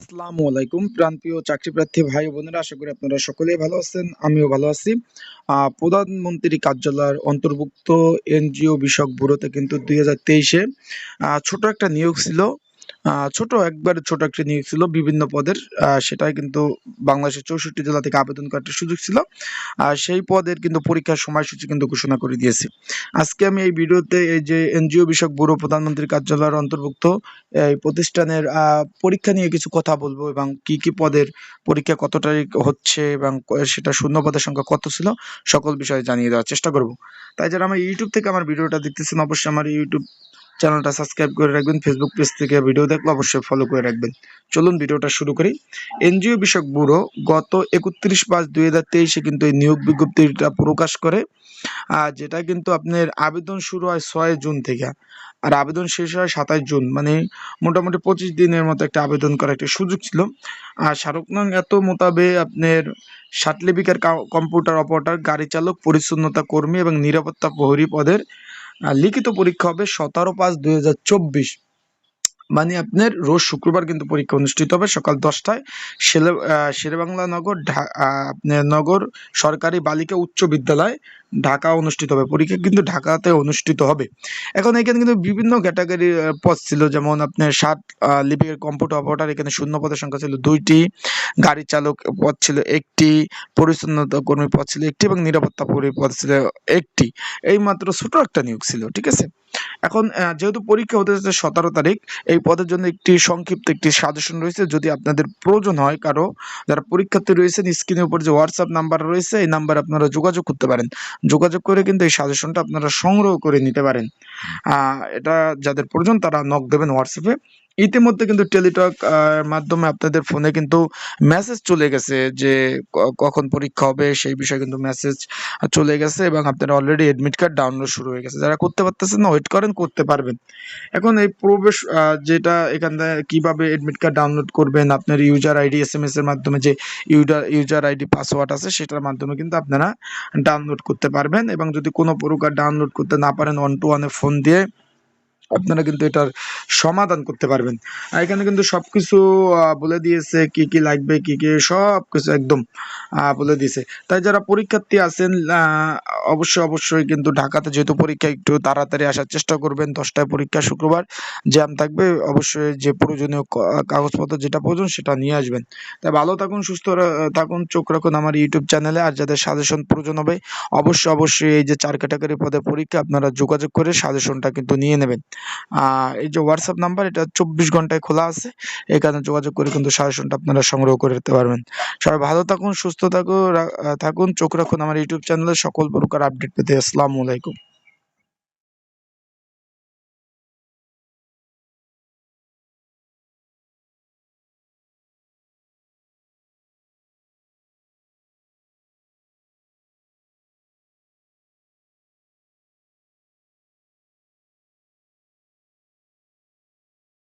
আসসালামু আলাইকুম, প্রাণপ্রিয় চাকরি প্রার্থী ভাই বোনেরা, আশা করি আপনারা সকলেই ভালো আছেন, আমিও ভালো আছি। প্রধানমন্ত্রী কার্যালয়ের অন্তর্ভুক্ত এনজিও বিষয়ক ব্যুরোতে কিন্তু দুই হাজার তেইশে ছোট একটা নিয়োগ ছিল। ছোট, একবারে ছোট একটা নিয়োগ ছিল বিভিন্ন পদের। সেটাই কিন্তু বাংলাদেশের চৌষট্টি জেলা থেকে আবেদন করার সুযোগ ছিল। আর সেই পদের কিন্তু পরীক্ষার সময়সূচি কিন্তু ঘোষণা করে দিয়েছে। আজকে আমি এই ভিডিওতে এই যে এনজিও বিষয়ক ব্যুরো প্রধানমন্ত্রীর কার্যালয়ের অন্তর্ভুক্ত এই প্রতিষ্ঠানের পরীক্ষা নিয়ে কিছু কথা বলব এবং কি কি পদের পরীক্ষা কত তারিখ হচ্ছে এবং সেটা শূন্য পদের সংখ্যা কত ছিল সকল বিষয়ে জানিয়ে দেওয়ার চেষ্টা করব। তাই যারা আমার ইউটিউব থেকে আমার ভিডিওটা দেখতেছেন, অবশ্যই আমার ইউটিউব চ্যানেলটা সাবস্ক্রাইব করে রাখবেন ফেসবুক পেজ থেকে ভিডিও দেখলে অবশ্যই ফলো করে রাখবেন। চলুন ভিডিওটা শুরু করি। এনজিও বিষয়ক ব্যুরো, গত একত্রিশ পাঁচ দুই হাজার তেইশে কিন্তু এই নিয়োগ বিজ্ঞপ্তিটা প্রকাশ করে আর যেটা কিন্তু আপনার আবেদন শুরু হয় ছয় জুন থেকে, আর আবেদন শেষ হয় সাতাশ জুন। মানে মোটামুটি পঁচিশ দিনের মতো একটা আবেদন করার একটা সুযোগ ছিল। আর শাহরুখ নং এত মোতাবে আপনার সাতলিপিকার কম্পিউটার অপারেটর, গাড়ি চালক, পরিচ্ছন্নতা কর্মী এবং নিরাপত্তা প্রহরী পদের লিখিত পরীক্ষা হবে সতেরো পাঁচ দুই মানে আপনার রোজ শুক্রবার কিন্তু পরীক্ষা অনুষ্ঠিত হবে সকাল দশটায়। শেরে শেরেবাংলা নগর নগর সরকারি বালিকা উচ্চ বিদ্যালয়। ঢাকা অনুষ্ঠিত হবে, পরীক্ষা কিন্তু ঢাকাতে অনুষ্ঠিত হবে। এখন এখানে কিন্তু বিভিন্ন ক্যাটাগরির পদ ছিল, যেমন আপনার সাত লিপিকের কম্পিউটার অপারেটর এখানে শূন্য পদের সংখ্যা ছিল দুইটি, গাড়ি চালক পদ ছিল একটি, পরিচ্ছন্নতা কর্মী পদ ছিল একটি এবং নিরাপত্তা প্রহরী পদ ছিল একটি। এই মাত্র ছোট একটা নিয়োগ ছিল, ঠিক আছে? এখন যেহেতু পরীক্ষা হতে যাচ্ছে সতেরো তারিখ, এই পদের জন্য একটি সংক্ষিপ্ত একটি সাজেশন রয়েছে। যদি আপনাদের প্রয়োজন হয় কারও, যারা পরীক্ষার্থী রয়েছেন স্ক্রিনের উপর যে হোয়াটসঅ্যাপ নাম্বার রয়েছে, এই নাম্বারে আপনারা যোগাযোগ করতে পারেন। যোগাযোগ করে কিন্তু এই সাজেশনটা আপনারা সংগ্রহ করে নিতে পারেন। এটা যাদের প্রয়োজন তারা নক দেবেন হোয়াটসঅ্যাপে ইতিমধ্যে কিন্তু টেলিটক মাধ্যমে আপনাদের ফোনে কিন্তু মেসেজ চলে গেছে যে কখন পরীক্ষা হবে, সেই বিষয়ে কিন্তু মেসেজ চলে গেছে এবং আপনারা অলরেডি এডমিট কার্ড ডাউনলোড শুরু হয়ে গেছে। যারা করতে পারতেছেন না ওয়েট করেন, করতে পারবেন। এখন এই প্রবেশ যেটা এখানে কীভাবে অ্যাডমিট কার্ড ডাউনলোড করবেন, আপনার user ID S M S এর মাধ্যমে যে ইউজার ইউজার আইডি পাসওয়ার্ড আছে, সেটার মাধ্যমে কিন্তু আপনারা ডাউনলোড করতে পারবেন এবং যদি কোনো প্রকার ডাউনলোড করতে না পারেন ওয়ান টু ওয়ানে ফোন দিয়ে আপনারা কিন্তু এটার সমাধান করতে পারবেন। এখানে কিন্তু সব কিছু বলে দিয়েছে কি কি লাগবে, কি কি সব কিছু একদম বলে দিয়েছে। তাই যারা পরীক্ষার্থী আছেন অবশ্যই অবশ্যই কিন্তু ঢাকাতে যেহেতু পরীক্ষা, একটু তাড়াতাড়ি আসার চেষ্টা করবেন। দশটায় পরীক্ষা শুক্রবার জ্যাম থাকবে। অবশ্যই যে প্রয়োজনীয় কাগজপত্র যেটা প্রয়োজন সেটা নিয়ে আসবেন। তাই ভালো থাকুন, সুস্থ থাকুন, চোখ রাখুন আমার ইউটিউব চ্যানেলে আর যাদের সাজেশন প্রয়োজন হবে, অবশ্যই অবশ্যই এই যে চার ক্যাটাগরি পদের পরীক্ষা, আপনারা যোগাযোগ করে সাজেশনটা কিন্তু নিয়ে নেবেন। এই যে হোয়াটসঅ্যাপ নাম্বার এটা চব্বিশ ঘন্টায় খোলা আছে। এখানে যোগাযোগ করে কিন্তু সাজেশনটা আপনারা সংগ্রহ করে নিতে পারবেন। সবাই ভালো থাকুন, সুস্থ থাকুন থাকুন, চোখ রাখুন আমার ইউটিউব চ্যানেলে সকল প্রকার আপডেট পেতে আসসালামু আলাইকুম।